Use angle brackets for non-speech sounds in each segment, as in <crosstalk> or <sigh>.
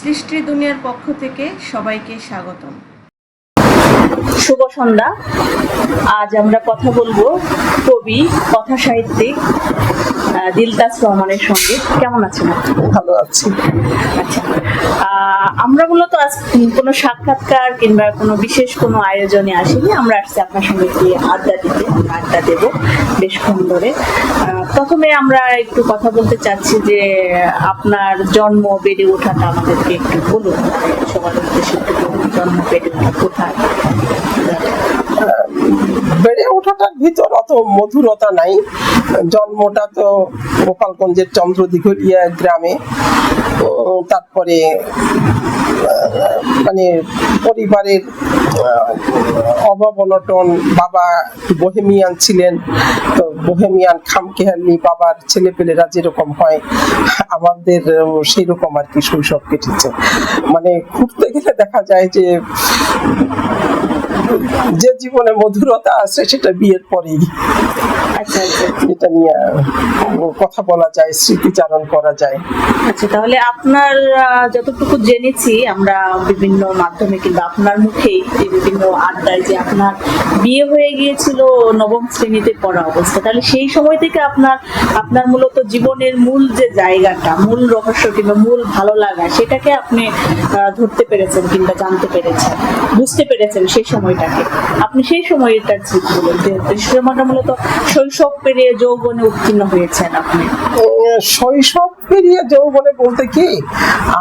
সৃষ্টি দুনিয়ার পক্ষ থেকে সবাইকে স্বাগতম। শুভ সন্ধ্যা। আজ আমরা কথা বলব কবি কথা সাহিত্যিক দিলদাস রহমানের সঙ্গে। কেমন আছেন ভালো আছি। আচ্ছা। আমরা মূলত আজ কোনো সাক্ষাৎকার কিংবা কোনো বিশেষ কোনো আয়োজনে আসিনি। আমরা আসছি আপনার সঙ্গে একটি আড্ডা দিতে। আমরা আড্ডা দেবো বেশক্ষণ ধরে প্রথমে আমরা একটু কথা বলতে চাচ্ছি যে আপনার জন্ম বেড়ে ওঠাটা আমাদেরকে একটু বলুন। সবার উদ্দেশ্যে জন্ম বেড়ে ওঠা কোথায়? বেড়ে ওঠাটার ভিতর অত মধুরতা নাই। জন্মটা তো গোপালগঞ্জের চন্দ্রদিঘলিয়া গ্রামে। উম, তারপরে মানে পরিবারের অভাব অনটন বাবা বহেমিয়ান ছিলেন। তো বহেমিয়ান খামখেয়ালি বাবার ছেলেপেলেরা যেরকম হয় আমাদের সেই রকম আর কি শৈশব কেটেছে। মানে ঘুরতে গেলে দেখা যায় যে যে জীবনে মধুরতা আছে সেটা বিয়ের পরেই। আচ্ছা আচ্ছা। এটা নিয়ে কথা বলা যায় স্মৃতিচারণ করা যায়। আচ্ছা তাহলে আপনার যতটুকু জেনেছি আমরা বিভিন্ন মাধ্যমে কিংবা আপনার মুখেই যে বিভিন্ন আড্ডায় যে আপনার বিয়ে হয়ে গিয়েছিল নবম শ্রেণীতে পড়া অবস্থা তাহলে সেই সময় থেকে আপনার আপনার মূলত জীবনের মূল যে জায়গাটা মূল রহস্য কিংবা মূল ভালো লাগা সেটাকে আপনি ধরতে পেরেছেন কিংবা জানতে পেরেছেন বুঝতে পেরেছেন সেই সময়টাকে। আপনি সেই সময়টার স্মৃতি বলুন যে যে মূলত শৈশব পেরিয়ে যৌবনে উত্তীর্ণ হয়েছেন আপনি। শৈশব পেরিয়ে যৌবনে বলতে কি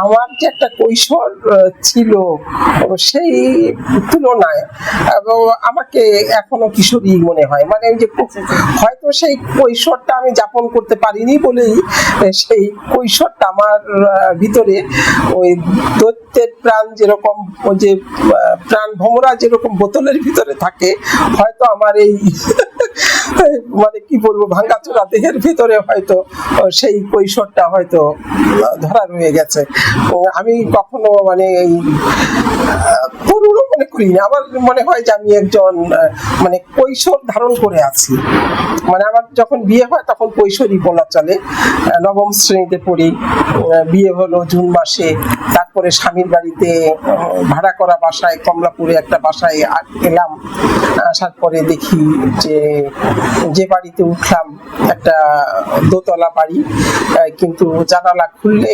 আমার যে একটা কৈশোর ছিল সেই তুলনায় এবং আমাকে এখনও কিশোরী মনে হয়। মানে ওই যে হয়তো সেই কৈশোরটা আমি যাপন করতে পারিনি বলেই সেই কৈশোরটা আমার ভিতরে ওই দৈত্যের প্রাণ যেরকম ওই যে প্রাণ ভমরা যেরকম বোতলের ভিতরে থাকে হয়তো আমার এই মানে কি বলব ভাঙ্গাচোরা দেহের ভিতরে হয়তো সেই কৈশোরটা হয়তো ধরা রয়ে গেছে। আমি কখনো মানে এই তরুণও মনে করি না আমার মনে হয় যে আমি একজন মানে কৈশোর ধারণ করে আছি। মানে আমার যখন বিয়ে হয়, তখন কৈশোরই বলা চলে। নবম শ্রেণীতে পড়ি। বিয়ে হলো জুন মাসে। তারপরে স্বামীর বাড়িতে ভাড়া করা বাসায়, কমলাপুরে একটা বাসায় এলাম। আসার পরে দেখি যে যে বাড়িতে উঠলাম একটা দোতলা বাড়ি কিন্তু জানালা খুললে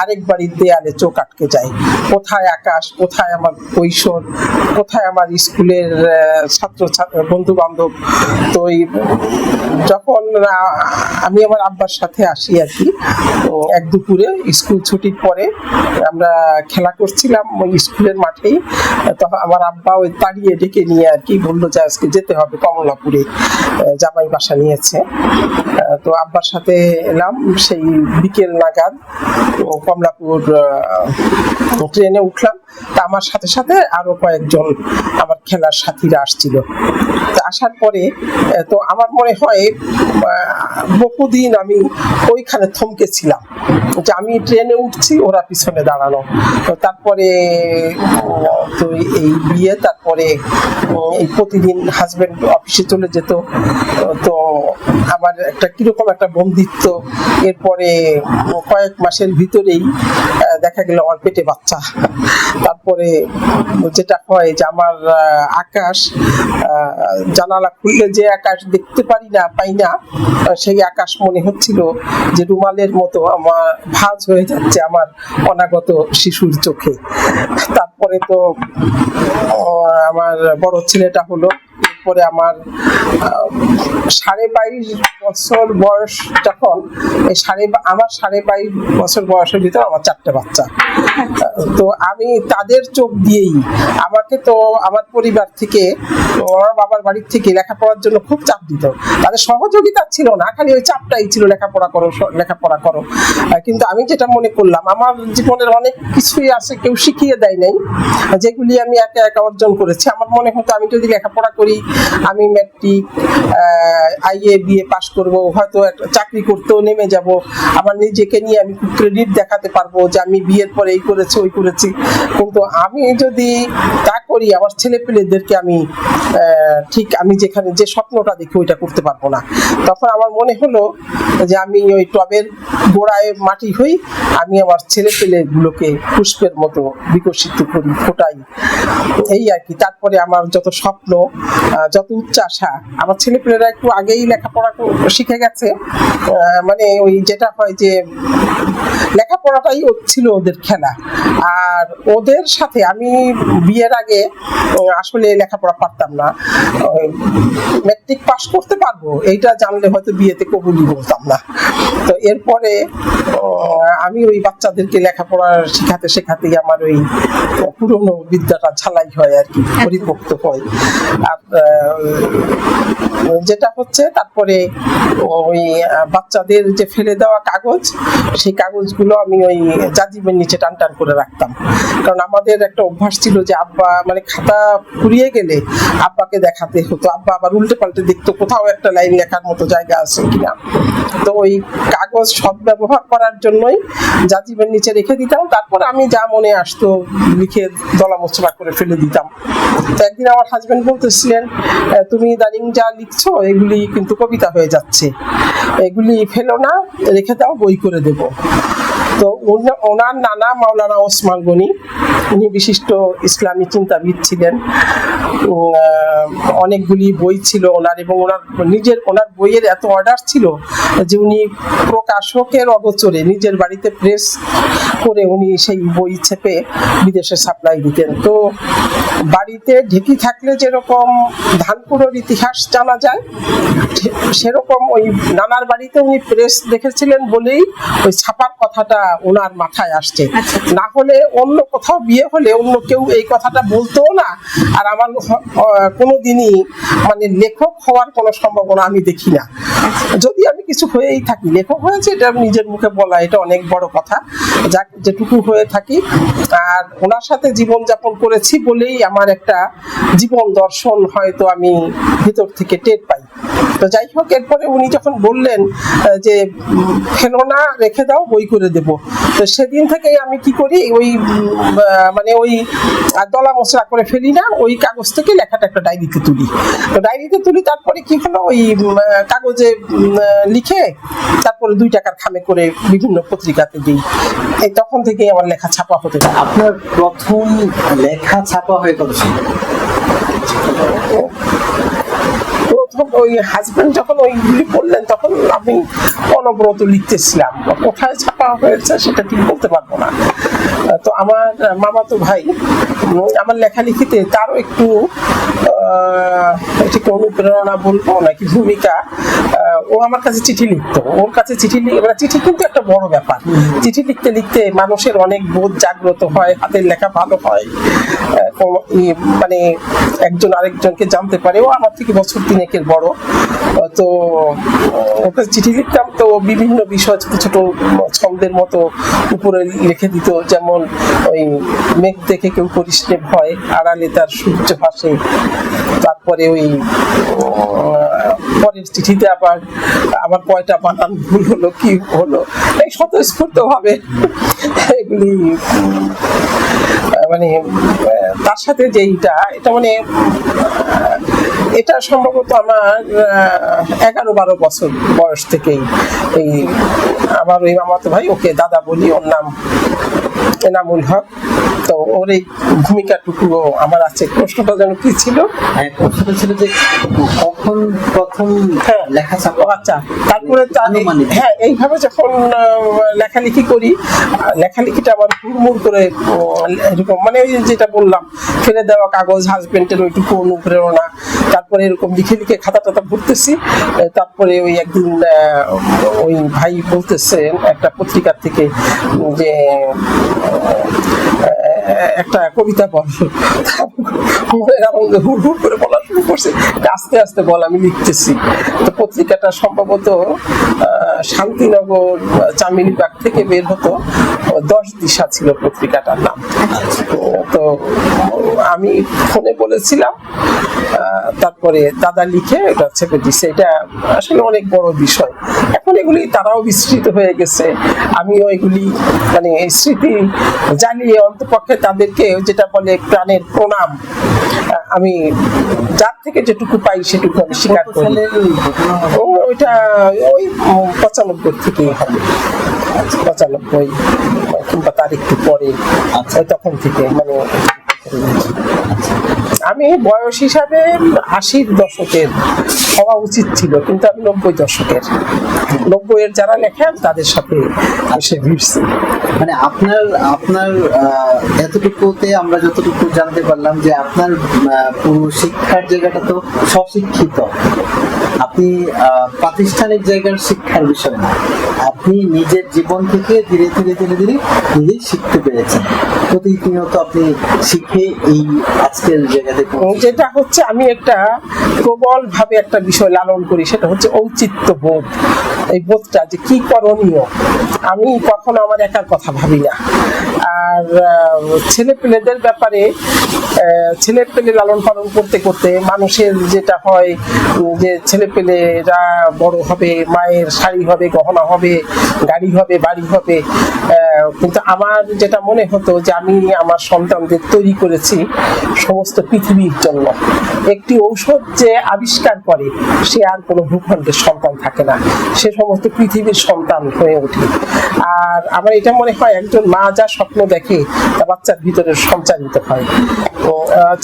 আরেক বাড়ির দেয়ালে চোখ আটকে যায়। কোথায় আকাশ, কোথায় আমার কৈশোর, কোথায় আমার স্কুলের ছাত্র বন্ধু বান্ধব তো যখন আমি আমার আব্বার সাথে আসি আর কি এক দুপুরে স্কুল ছুটির পরে আমরা খেলা করছিলাম স্কুলের মাঠেই তখন আমার আব্বা ওই তাড়িয়ে ডেকে নিয়ে আর কি বলল যে আজকে যেতে হবে কমলাপুরে। জামাই বাসা নিয়েছে। তো আব্বার সাথে এলাম, সেই বিকেল নাগাদ কমলাপুর ট্রেনে উঠলাম। তা আমার সাথে সাথে আরও কয়েকজন আমার খেলার সাথীরা আসছিল। তো আসার পরে তো আমার মনে হয় বহুদিন আমি ওইখানে থমকে ছিলাম যে আমি ট্রেনে উঠছি, ওরা পিছনে দাঁড়ানো তারপরে তো এই বিয়ে, তারপরে এই প্রতিদিন হাজব্যান্ড অফিসে চলে যেত। তো আমার একটা কীরকম একটা বন্দিত্ব। এরপরে কয়েক মাসের ভিতরেই দেখা গেল আমার পেটে বাচ্চা। তারপরে যেটা হয় যে আমার আকাশ জানালা খুললে যে আকাশ দেখতে পারি না, পাই না সেই আকাশ মনে হচ্ছিল যে রুমালের মতো আমার ভাজ হয়ে যাচ্ছে আমার অনাগত শিশুর চোখে। তারপরে তো আমার বড় ছেলেটা হলো এরপরে আমার সাড়ে বাইশ বছর বয়স যখন, এই সাড়ে আমার সাড়ে বাইশ বছর বয়সের ভিতর আমার চারটে বাচ্চা। তো আমি তাদের চোখ দিয়েই, আমাকে তো আমার পরিবার থেকে আমার বাবার বাড়ির থেকে লেখাপড়ার জন্য খুব চাপ দিত। তাদের সহযোগিতা ছিল না, খালি ওই চাপটাই ছিল, লেখাপড়া করো লেখাপড়া করো। কিন্তু আমি যেটা মনে করলাম, আমার জীবনের অনেক কিছুই আছে কেউ শিখিয়ে দেয় নাই, যেগুলি আমি একা একা অর্জন করেছি। আমার মনে হতো, আমি যদি লেখাপড়া করি, আমি ম্যাট্রিক আইএ বিএ পাশ করব, হয়তো চাকরি করতেও নেমে যাব। আমার নিজেকে নিয়ে আমি ক্রেডিট দেখাতে পারব যে আমি বিয়ের পরে এই করেছি, ওই করেছি। কিন্তু আমি যদি তা করি, আমার ছেলে পেলেদেরকে আমি ঠিক আমি যেখানে যে স্বপ্নটা দেখি ওইটা করতে পারব না। তখন আমার মনে হলো যে আমি ওই টবের গোড়ায় মাটি হই, আমি আমার ছেলে পেলে গুলোকে পুষ্পের মতো বিকশিত করি, ফোটাই। এই আর কি। তারপরে আমার যত স্বপ্ন যত উচ্চাসা আমার ছেলে পেলেরা একটু আগেই লেখাপড়া শিখে গেছে। মানে ওই যেটা হয় যে লেখাপড়াটাই ছিল ওদের খেলা। আর ওদের সাথে আমি বিয়ের আগে আসলে লেখাপড়া পারতাম না। ম্যাট্রিক পাশ করতে পারব, এইটা জানলে হয়তো বিয়েতে কবুলি বলতাম না। তো এরপরে আমি ওই বাচ্চাদেরকে লেখাপড়া শেখাতে শেখাতেই আমার ওই পুরনো বিদ্যাটা ঝালাই হয় আর কি পরিপক্ত হয়। আর যেটা হচ্ছে তারপরে ওই বাচ্চাদের যে ফেলে দেওয়া কাগজ সেই কাগজগুলো আমি ওই জাজিমের নিচে টান টান করে রাখতাম। কারণ আমাদের একটা অভ্যাস ছিল যে আব্বা মানে খাতা ফুরিয়ে গেলে আব্বাকে দেখাতে হতো। আব্বা আবার উল্টে পাল্টে দেখতো কোথাও একটা লাইন লেখার মতো জায়গা আছে কিনা। তো ওই কাগজ সব ব্যবহার করার জন্যই জাজিমের নিচে রেখে দিতাম। তারপর আমি যা মনে আসতো লিখে দলা মোচড়া করে ফেলে দিতাম। তো একদিন আমার হাজব্যান্ড বলতেছিলেন "আহ, তুমি ইদানিং যা লিখছো এগুলি কিন্তু কবিতা হয়ে যাচ্ছে। এগুলি ফেলো না রেখে দাও বই করে দেব। তো ওনা- ওনার নানা মাওলানা ওসমান গনি, উনি বিশিষ্ট ইসলামী চিন্তাবিদ ছিলেন। অনেকগুলি বই ছিল ওনার এবং ওনার নিজের ওনার বইয়ের এত অর্ডার ছিল যে উনি প্রকাশকের অগোচরে নিজের বাড়িতে প্রেস করে উনি সেই বই ছেপে বিদেশে সাপ্লাই দিতেন। তো বাড়িতে ঢেকি থাকলে যেরকম ধানপুরের ইতিহাস জানা যায় সেরকম ওই নানার বাড়িতে উনি প্রেস দেখেছিলেন বলেই ওই ছাপার কথাটা ওনার মাথায় আসছে। আচ্ছা। না হলে অন্য কোথাও বিয়ে হলে অন্য কেউ এই কথাটা বলতো না। আর আমার আহ, কোনোদিনই মানে লেখক হওয়ার কোনো সম্ভাবনা আমি দেখি না। যদি আমি কিছু হয়েই থাকি লেখক হয়েছে এটা নিজের মুখে বলা এটা অনেক বড় কথা। যাক যেটুকু হয়ে থাকি আর ওনার সাথে জীবন যাপন করেছি বলেই আমার একটা জীবন দর্শন হয়তো আমি ভিতর থেকে টের পাই। তো যাই হোক, এরপরে উনি যখন বললেন যে ফেলো না রেখে দাও, বই করে দেব। তো সেদিন থেকে আমি কি করি, ওই মানে ওই দলা মশলা করে ফেলি না, ওই কাগজ থেকে লেখাটা একটা ডায়েরিতে তুলি। তো ডায়েরিতে তুলি, তারপরে কি হলো, ওই কাগজে লিখে তারপরে দুই টাকার খামে করে বিভিন্ন পত্রিকাতে দিই। এই তখন থেকেই আমার লেখা ছাপা হতে আপনার প্রথম লেখা ছাপা হয়ে কত প্রথম ওই হাজবেন্ড যখন ওইগুলি বললেন তখন আমি অনবরত লিখতেছিলাম। কোথায় ছাপা হয়েছে সেটা ঠিক বলতে পারব না। তো আমার মামাতো ভাই আমার লেখালেখিতে তারও একটু অনুপ্রেরণা বলব নাকি ভূমিকা ও আমার কাছে চিঠি লিখতো। ওর কাছে চিঠি লিখ এবার চিঠি কিন্তু একটা বড় ব্যাপার। চিঠি লিখতে লিখতে মানুষের অনেক বোধ জাগ্রত হয় হাতের লেখা ভালো হয়। মানে একজন আরেকজনকে জানতে পারে। ও আমার থেকে বছর তিনেকের বড়। তো ওকে চিঠি লিখতাম, তো বিভিন্ন বিষয়, ছোট ছোট ছন্দের মতো উপরে লিখে দিত। যেমন ওই, মেঘ দেখে কেউ নে ভয়, আড়ালে তার সূর্য ভাসে। তারপরে ওই পরের চিঠিতে আবার আবার কয়টা বানান ভুল হলো, কি হলো। এই স্বতঃস্ফূর্ত ভাবে এগুলি মানে তার সাথে যেইটা এটা মানে এটা সম্ভবত আমার এগারো বারো বছর বয়স থেকেই এই আমার ওই মামাতো ভাই, ওকে দাদা বলি, ওর নাম এনামুল হক। ওর এই ভূমিকাটুকুও আমার আছে। প্রশ্নটা যেন কি ছিল? হ্যাঁ প্রশ্নটা ছিল যে কখন প্রথম হ্যাঁ। লেখা ছাপা? আচ্ছা তারপরে হ্যাঁ এইভাবে যখন লেখালেখি করি লেখালেখিটা আমার হুড়মুড় করে এরকম মানে ওই যেটা বললাম ফেলে দেওয়া কাগজ হাজবেন্ডের ওইটুকু অনুপ্রেরণা তারপরে এরকম লিখে লিখে খাতা টাতা ভরতেছি তারপরে ওই একদিন ওই ভাই বলতেছেন একটা পত্রিকার থেকে যে একটা কবিতা আনন্দে হুড় হুড় করে বলা শুরু করছে। আস্তে আস্তে বল, আমি লিখতেছি। তো পত্রিকাটা সম্ভবত শান্তিনগর চামিনি চামিলিবাগ থেকে বের হতো। দশ দিশা ছিল পত্রিকাটার নাম। তো, আমি ফোনে বলেছিলাম তারপরে দাদা লিখে এটা ছেপে দিছে। এটা আসলে অনেক বড় বিষয়। এখন এগুলি তারাও বিস্তৃত হয়ে গেছে। আমিও এগুলি মানে স্মৃতি জানিয়ে অন্তপক্ষে তাদেরকে যেটা বলে প্রাণের প্রণাম আমি যার থেকে যেটুকু পাই সেটুকু আমি স্বীকার করি। ওইটা ওই পঁচানব্বই থেকেই হবে। পঁচানব্বই কিংবা তার একটু পরে আচ্ছা। তখন থেকে মানে আমি বয়স হিসাবে আশির দশকের হওয়া উচিত ছিল, কিন্তু আমি নব্বই দশকের। নব্বই এর যারা লেখেন, তাদের সাথে এসে ভিড়ছি। মানে আপনার আপনার এতটুকুতে আমরা যতটুকু জানতে পারলাম যে আপনার পুরো শিক্ষার জায়গাটা তো স্বশিক্ষিত আপনি প্রাতিষ্ঠানিক জায়গার শিক্ষার বিষয় না। আপনি নিজের জীবন থেকে ধীরে ধীরে ধীরে ধীরে নিজেই শিখতে পেরেছেন। প্রতিনিয়ত আপনি শিখে এই আজকের জায়গাতে। যেটা হচ্ছে, আমি একটা প্রবল ভাবে একটা বিষয় লালন করি, সেটা হচ্ছে ঔচিত্য বোধ। এই বোধটা যে কি করণীয়? আমি কখনো আমার একার কথা ভাবি না। আর ছেলে পেলেদের ব্যাপারে ছেলে পেলে লালন পালন করতে করতে মানুষের যেটা হয়, যে ছেলে পেলেরা বড় হবে, মায়ের শাড়ি হবে, গহনা হবে, গাড়ি হবে, বাড়ি হবে কিন্তু আমার যেটা মনে হতো যে আমি আমার সন্তানদের তৈরি করেছি সমস্ত পৃথিবীর জন্য। একটি ঔষধ যে আবিষ্কার করে, সে আর কোনো ভূখণ্ডের সন্তান থাকে না। সে সমস্ত পৃথিবীর সন্তান হয়ে ওঠে। আর আমার এটা মনে হয় একজন মা যা স্বপ্ন দেখে, তা বাচ্চার ভিতরে সঞ্চারিত হয়।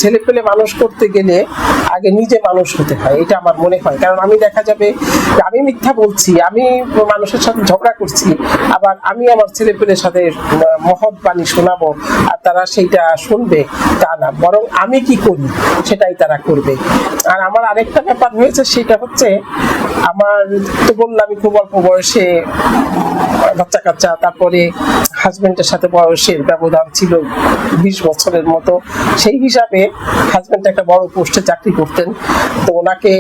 ছেলে পেলে মানুষ করতে গেলে আগে নিজে মানুষ হতে হয়, এটা আমার মনে হয়। কারণ আমি দেখা যাবে, আমি মিথ্যা বলছি, আমি মানুষের সাথে ঝগড়া করছি, আবার আমি আমার ছেলে পেলের সাথে আহ, মহৎ বাণী শোনাবো আর তারা সেইটা শুনবে তা না বরং আমি কি করি সেটাই তারা করবে। আর আমার আরেকটা ব্যাপার হয়েছে সেটা হচ্ছে আমার তো বললাম খুব অল্প বয়সে বাচ্চা কাচ্চা, তারপরে হাজবেন্ডের সাথে বয়সের ব্যবধান ছিল বিশ বছরের মতো। সেই হিসাবে হাজবেন্ড একটা বড় পোস্টে চাকরি করতেন। তো ওনাকে,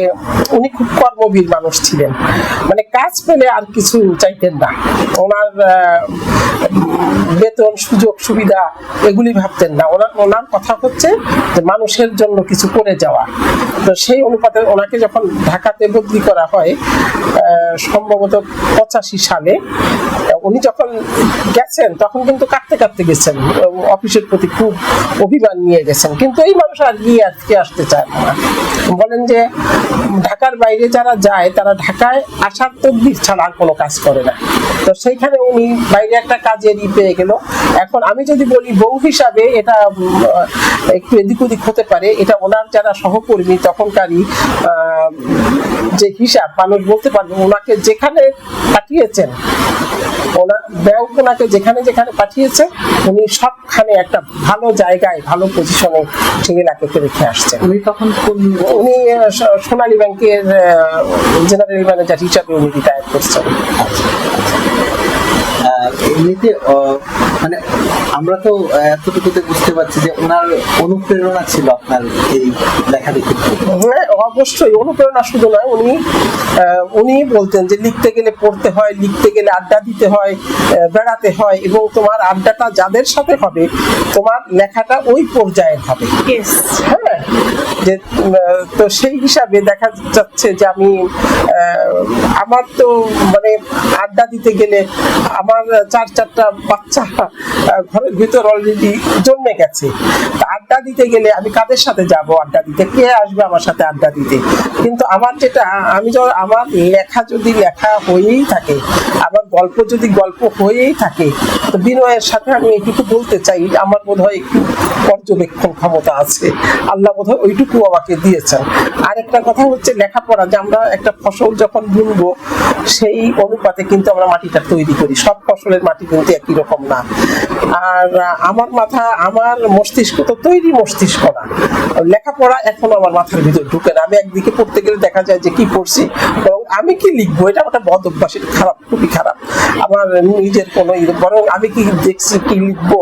উনি খুব কর্মবীর মানুষ ছিলেন। মানে কাজ পেলে আর কিছু চাইতেন না। ওনার বেতন, সুযোগ, সুবিধা এগুলি ভাবতেন না। ওনার ওনার কথা হচ্ছে যে মানুষের জন্য কিছু করে যাওয়া। তো সেই অনুপাতে ওনাকে যখন ঢাকাতে বদলি করা হয় সম্ভবত পঁচাশি সালে উনি যখন গেছেন, তখন কিন্তু কাঁদতে কাঁদতে গেছেন। অফিসের প্রতি খুব অভিমান নিয়ে গেছেন। কিন্তু এই মানুষ আর গিয়ে আজকে আসতে চায় না। বলেন যে, ঢাকার বাইরে যারা যায়, তারা ঢাকায় আসার তদ্বির ছাড়া আর কোনো কাজ করে না। তো সেইখানে উনি বাইরে একটা কাজের ই পেয়ে গেল। এখন আমি যদি বলি, বউ হিসাবে এটা একটু এদিক ওদিক হতে পারে। এটা ওনার যারা সহকর্মী, তখনকারই যে হিসাব, মানুষ বলতে পারবে ওনাকে যেখানে পাঠিয়েছেন ব্যাংক ওনাকে যেখানে যেখানে পাঠিয়েছে উনি সবখানে একটা ভালো জায়গায় ভালো পজিশনে ছেলেলাকে রেখে আসছেন। উনি তখন কোন উনি সোনালী ব্যাংকের জেনারেল ম্যানেজার হিসাবে উনি রিটায়ার করছেন। আহ, এমনিতে মানে আমরা তো এতটুকুতে বুঝতে পারছি যে ওনার অনুপ্রেরণা ছিল আপনার এই লেখা দেখি হ্যাঁ অবশ্যই অনুপ্রেরণা শুধু নয় উনি উনি বলতেন যে লিখতে গেলে পড়তে হয় লিখতে গেলে আড্ডা দিতে হয় বেড়াতে হয় এবং তোমার আড্ডাটা যাদের সাথে হবে তোমার লেখাটা ওই পর্যায়ে হবে. হ্যাঁ যে তো সেই হিসাবে দেখা যাচ্ছে যে আমি আমার তো মানে আড্ডা দিতে গেলে আমার চার চারটা বাচ্চা ঘরের ভিতর অলরেডি জন্মে গেছে। আড্ডা দিতে গেলে আমি কাদের সাথে যাব আড্ডা দিতে? কে আসবে আমার সাথে আড্ডা দিতে? কিন্তু আমার যেটা, আমি আমার লেখা যদি লেখা হয়েই থাকে, আমার গল্প যদি গল্প হয়েই থাকে, তো বিনয়ের সাথে আমি এইটুকু বলতে চাই, আমার বোধ হয় একটু পর্যবেক্ষণ ক্ষমতা আছে। আল্লাহ বোধ হয় ওইটুকু আমাকে দিয়েছেন। আর একটা কথা হচ্ছে লেখাপড়া, যে আমরা একটা ফসল যখন বুনবো, সেই অনুপাতে কিন্তু আমরা মাটিটা তৈরি করি। সব ফসলের মাটি কিন্তু একই রকম না। আর আমার মাথা, আমার মস্তিষ্ক তো তৈরি মস্তিষ্ক না। লেখাপড়া এখন আমার মাথার ভিতরে ঢুকে না। আমি একদিকে পড়তে গেলে দেখা যায় যে কি পড়ছি? আমি কি লিখব? এটা একটা বদ অভ্যাস এটা খারাপ খুবই খারাপ। আমার নিজের কোনো বরং আমি কি দেখছি কি লিখব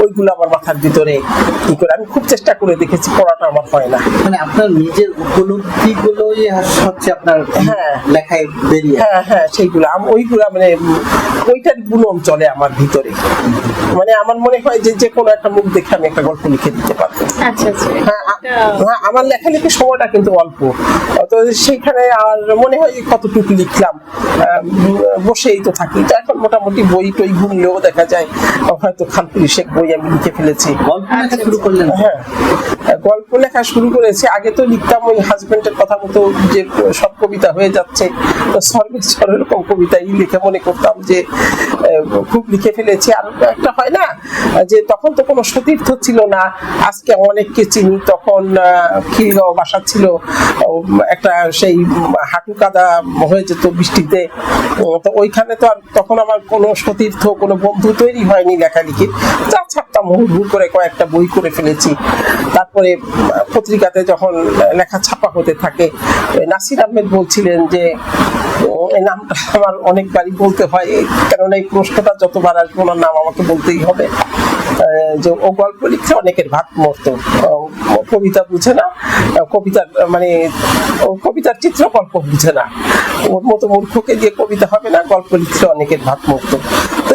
ওইগুলো আমার মাথার ভিতরে কি করে। আমি খুব চেষ্টা করে দেখেছি পড়াটা আমার হয় না। মানে আপনার নিজের উপলব্ধি গুলোই হচ্ছে আপনার হ্যাঁ। লেখায় বেরিয়ে হ্যাঁ হ্যাঁ সেইগুলো। আম- ওইগুলা মানে ওইটার গুণন চলে আমার ভিতরে। মানে আমার মনে হয় যে যে কোনো একটা মুখ দেখে আমি একটা গল্প লিখে দিতে পারব। আচ্ছা আচ্ছা। হ্যাঁ হ্যাঁ, আমার লেখালেখির সময়টা কিন্তু অল্প। তো সেইখানে আর মনে হয় কতটুকু লিখলাম বসেই তো থাকি। তো এখন মোটামুটি বই টই গুনলেও দেখা যায় হয়তো খানপুরি শেখ বই আমি লিখে ফেলেছি। গল্প শুরু করলেন। হ্যাঁ। গল্প লেখা শুরু করেছি, আগে তো লিখতাম ওই হাজবেন্ডের কথা মতো যে সব কবিতা হয়ে যাচ্ছে। তো সর্বে এরকম কবিতাই লিখে মনে করতাম যে খুব লিখে ফেলেছি। আর একটা হয় না, যে তখন তো কোনো সতীর্থ ছিল না। আজকে অনেককে চিনি, তখন খিলগাঁও বাসা ছিল। একটা সেই হাঁটু কাদা হয়ে যেত বৃষ্টিতে। তো ওইখানে তো আর তখন আমার কোনো সতীর্থ, কোনো বন্ধু তৈরি হয়নি লেখালেখি যা ছাপতাম হুড় করে কয়েকটা বই করে ফেলেছি। তারপরে পত্রিকাতে যখন লেখা ছাপা হতে থাকে নাসির আহমেদ বলছিলেন যে এই নামটা আমার অনেকবারই বলতে হয় কারণ এই প্রশ্নটা যতবার আসবে ওনার নাম আমাকে বলতেই হবে। যে, ও গল্প লিখতে অনেকের ভাত মরতো। কবিতা বুঝে না কবিতার মানে কবিতার চিত্র গল্প বুঝে না। ওর মতো মূর্খকে দিয়ে কবিতা হবে না, গল্প লিখলে অনেকের ভাত মরতো।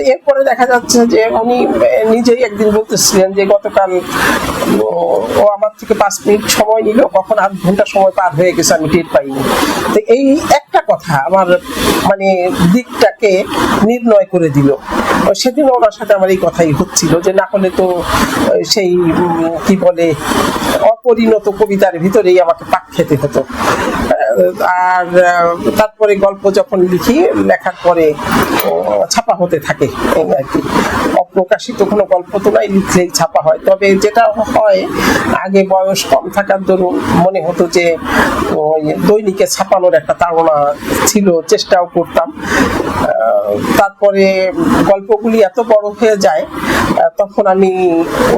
এরপরে দেখা যাচ্ছে যে উনি নিজেই একদিন বলতেছিলেন যে গতকাল, ও- আমার থেকে পাঁচ মিনিট সময় নিল, কখন আধ ঘণ্টা সময় পার হয়ে গেছে, আমি টের পাইনি। তো এই একটা কথা আমার মানে দিকটাকে নির্ণয় করে দিল। সেদিন ওনার সাথে আমার এই কথাই হচ্ছিল যে না হলে তো সেই কি বলে, অপরিণত কবিতার ভিতরেই আমাকে পাক খেতে হতো। আর তারপরে গল্প যখন লিখি, লেখার পরে ছাপা হতে থাকে, এই আর কি। অপ্রকাশিত কোনো গল্প তো নাই, লিখলেই ছাপা হয়। তবে যেটা হয়, আগে বয়স কম থাকার দরুন মনে হতো যে দৈনিকে ছাপানোর একটা তাড়না ছিল, চেষ্টাও করতাম। তারপরে গল্পগুলি এত বড় হয়ে যায় তখন আমি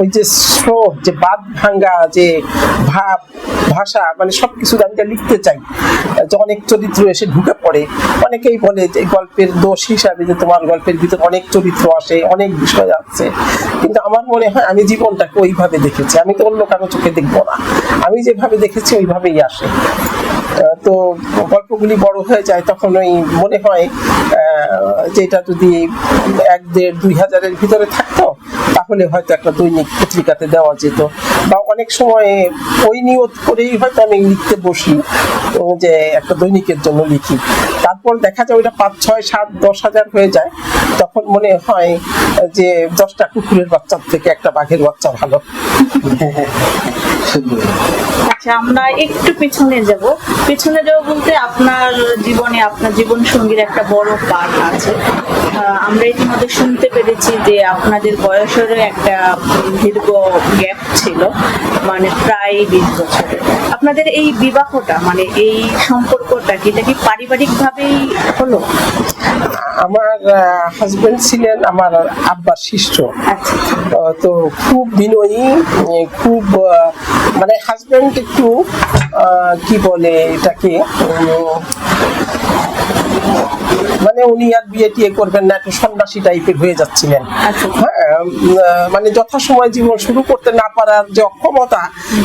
ওই যে স্রোত, যে বাদ ভাঙ্গা যে ভাব, ভাষা মানে সবকিছু আমি যা লিখতে চাই অনেক চরিত্র এসে ঢুকে পড়ে, অনেকেই বলে যে গল্পের দোষ হিসাবে যে তোমার গল্পের ভিতর অনেক চরিত্র আসে, অনেক বিষয় আছে। কিন্তু আমার মনে হয় আমি জীবনটাকে ওইভাবে দেখেছি। আমি তো অন্য কারও চোখে দেখব না। আমি যেভাবে দেখেছি ওইভাবেই আসে। তো গল্পগুলি বড় হয়ে যায় তখন ওই মনে হয় যে এটা যদি এক দেড় দুই হাজারের ভিতরে থাকতো, তাহলে হয়তো একটা দৈনিক পত্রিকাতে দেওয়া যেত। বা অনেক সময় ওই নিয়ত করেই হয়তো আমি লিখতে বসি যে একটা দৈনিকের জন্য লিখি। তারপর দেখা যায় ওইটা পাঁচ, ছয়, সাত, দশ হাজার হয়ে যায়, তখন মনে হয় যে দশটা কুকুরের বাচ্চার থেকে একটা বাঘের বাচ্চা ভালো। <laughs> আচ্ছা আমরা একটু পেছনে যাব। পেছনে যাব বলতে আপনার জীবনে আপনার জীবন সঙ্গীর একটা বড় পাঠ আছে। আমরা ইতিমধ্যে শুনতে পেরেছি যে আপনাদের বয়সেরও একটা দীর্ঘ গ্যাপ ছিল মানে প্রায় বিশ বছরের। আপনাদের এই বিবাহটা মানে এই সম্পর্কটা কি এটা কি পারিবারিক ভাবেই হলো? আমার হাজবেন্ড ছিলেন আমার আব্বার শিষ্য। আচ্ছা আহ, তো খুব বিনয়ী খুব মানে হাজবেন্ড একটু কি বলে এটাকে মানে উনি আর বিয়ে টিয়ে করবেন না একটু সন্ন্যাসী টাইপের হয়ে যাচ্ছিলেন। আচ্ছা। হ্যাঁ মানে যথাসময় জীবন শুরু করতে না পারার যে অক্ষমতা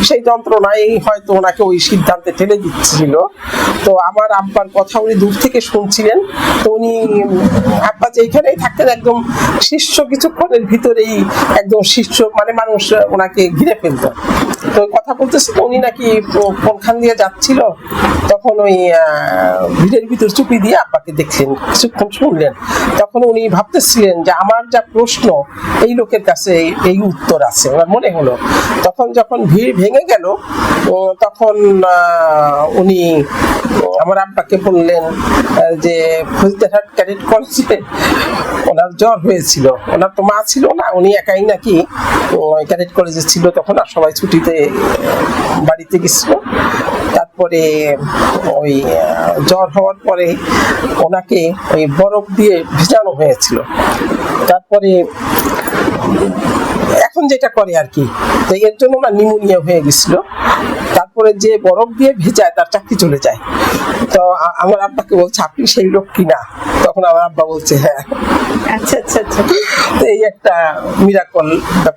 সেই যন্ত্রণাই হয়তো ওনাকে ওই সিদ্ধান্তে ঠেলে দিচ্ছিল। তো আমার আব্বার কথা উনি দূর থেকে শুনছিলেন। তো উনি আব্বা যেখানেই থাকতেন একদম শিষ্য কিছুক্ষণের ভিতরেই একদম শিষ্য মানে মানুষ ওনাকে ঘিরে ফেলত। তো কথা বলতেছিল উনি নাকি কোনখান দিয়ে যাচ্ছিল, তখন ওই ভিড়ের ভিতর চুপি দিয়ে আব্বাকে দেখলেন, কিছুক্ষণ শুনলেন। তখন উনি ভাবতেছিলেন যে আমার যা প্রশ্ন, এই লোকের কাছে এই- উত্তর আছে, ওনার মনে হলো। তখন যখন ভিড় ভেঙে গেল তখন উনি, আমার আব্বাকে বললেন যে ফজিদারহাট ক্যাডেট কলেজে ওনার জ্বর হয়েছিল। ওনার তো মা ছিল না, উনি একাই নাকি ক্যাডেট কলেজে ছিল, তখন আর সবাই ছুটিতে আহ, বাড়িতে গেছিল। তারপরে ওই জ্বর হওয়ার পরে ওনাকে ওই বরফ দিয়ে ভিজানো হয়েছিল। তারপরে এখন যেটা করে আর কি তো এর জন্য না নিমোনিয়া হয়ে গেছিল। তারপরে যে বরফ দিয়ে ভেজায় তার চাকরি চলে যায়। তো আমার আব্বাকে বলছে আপনি সেই লোক কিনা তখন আমার আব্বা বলছে হ্যাঁ। আচ্ছা আচ্ছা আচ্ছা। তো এই একটা মিরাকল ব্যাপার।